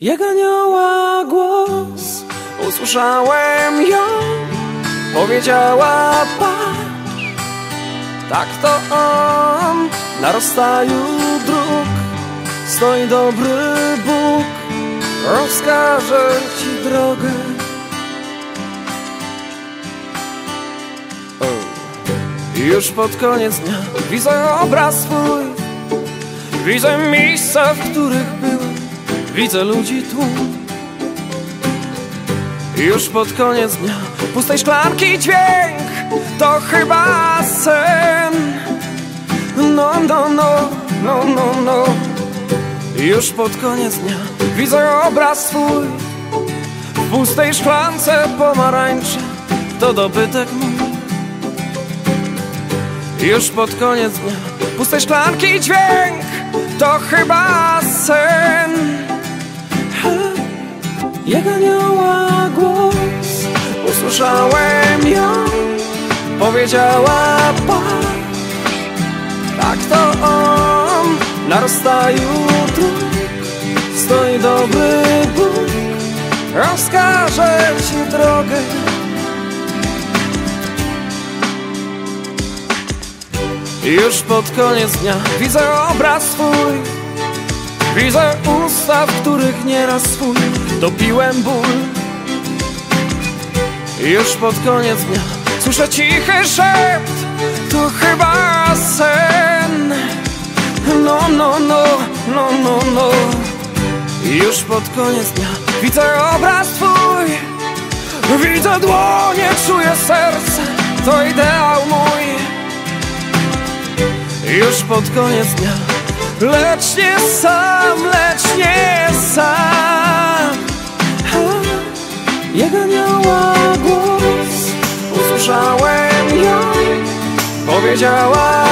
Jak anioła głos usłyszałem ją Powiedziała patrz Tak to on na rozstaju dróg Stoi dobry Bóg Rozkaże ci drogę. Już pod koniec dnia widzę obraz swój Widzę miejsca, w których byłem Widzę ludzi tłum Już pod koniec dnia. Pustej szklanki dźwięk. To chyba sen. No, no, no, no, no, no. Już pod koniec dnia. Widzę obraz swój. W pustej szklance pomarańcze To dobytek mój. Już pod koniec dnia. Pustej szklanki dźwięk. To chyba Usłyszałem ją Powiedziała patrz Tak to on Na rozstaju dróg Stoi dobry Bóg. Rozkaże ci drogę. Już pod koniec dnia Widzę obraz swój. Widzę usta, w których nieraz swój. Dopiłem ból Już pod koniec dnia słyszę cichy szept. To chyba sen. No, no, no, no, no, no. Już pod koniec dnia widzę obraz twój. Widzę dłonie, czuję serce. To ideał mój. Już pod koniec dnia. Lecz nie sam, lecz nie Powiedziała